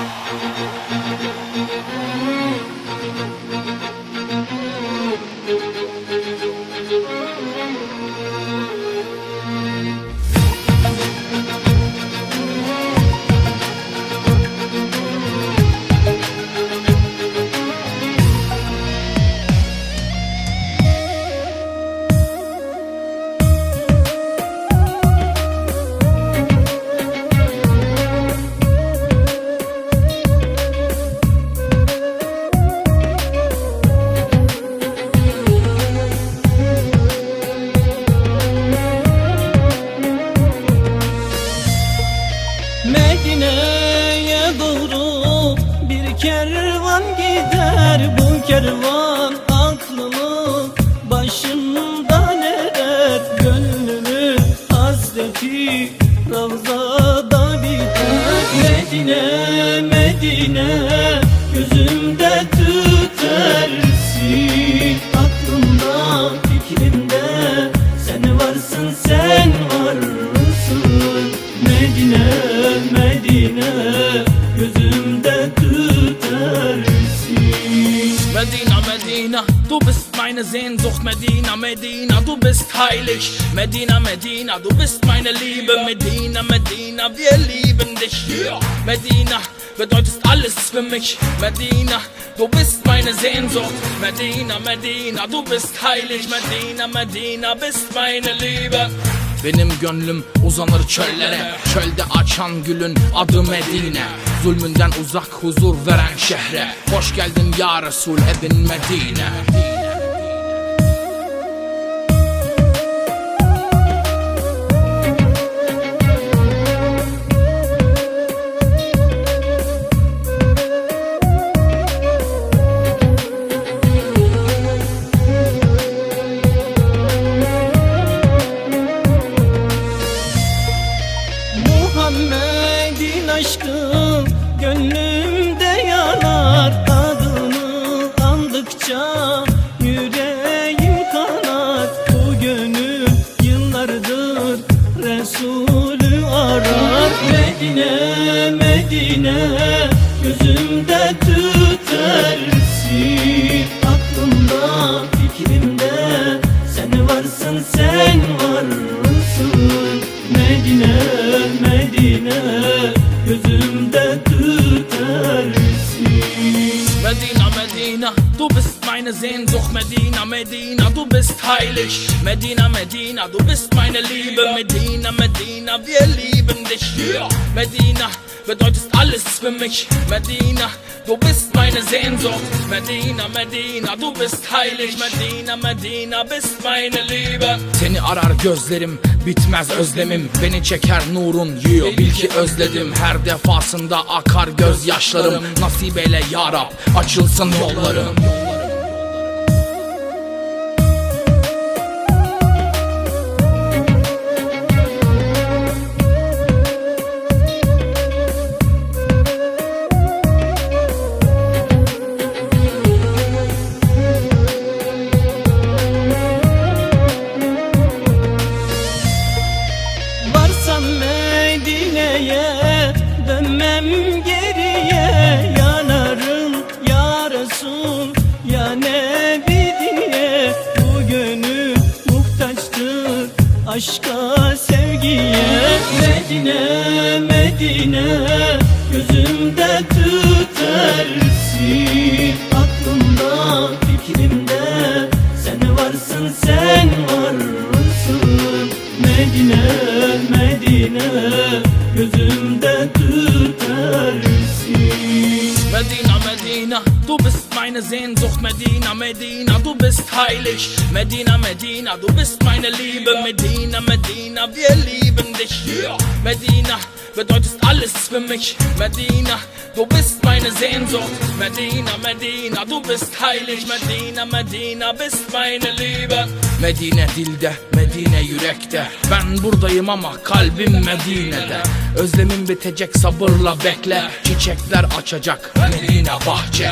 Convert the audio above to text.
Medine'ye doğru bir kervan gider Bu kervan aklımı başımdan eder? Gönlümün hasreti Ravzada biter. Medine, Medine gözümde tütersin Medina, Medina, du bist meine Sehnsucht, Medina, Medina, du bist heilig. Medina, Medina, du bist meine Liebe, Medina, Medina, wir lieben dich. Medina, bedeutest alles für mich, Medina, du bist meine Sehnsucht, Medina, Medina, du bist heilig, Medina, Medina, bist meine Liebe. Benim gönlüm uzanır çöllere. Çölde açan gülün adı Medine. Zulmünden uzak huzur veren şehre. Hoş geldin ya Resul evin Medine Medine gözümde tütersin Aklımda, fikrimde sen varsın, sen varsın. Medine, Medine gözümde tütersin Medina, Medina, du bist meine Sehnsucht, Medina, Medina, du bist heilig. Medina, Medina, du bist meine Liebe, Medina, Medina, wir lieben dich. Medina, bedeutest alles für mich, Medina, du bist meine Sehnsucht, Medina, Medina, du bist heilig, Medina, Medina, bist meine Liebe. Seni arar gözlerim, bitmez özlemim, beni çeker nurun yiyor. Bil ki özledim, her defasında akar gözyaşlarım. Nasip eyle ya Rab, açılsın yollarım. Dönmem geriye Yanarım ya Resul ya Nebi diye. Bu gönül muhtaçtır aşka sevgiye. Medine Medine gözümde tütersin. Aklımda fikrimde sen varsın sen varsın. Medine, Medine gözümde tütersin Medina, Medina, du bist meine Sehnsucht, Medina, Medina, du bist heilig. Medina, Medina, du bist meine Liebe, Medina, Medina, wir lieben dich. Medina, bedeutest alles für mich, Medina, du bist meine Sehnsucht, Medina, Medina, du bist heilig, Medina, Medina, bist meine Liebe. Medine dilde, Medine yürekte. Ben buradayım ama kalbim Medine'de Özlemim bitecek sabırla bekle. Çiçekler açacak Medine bahçe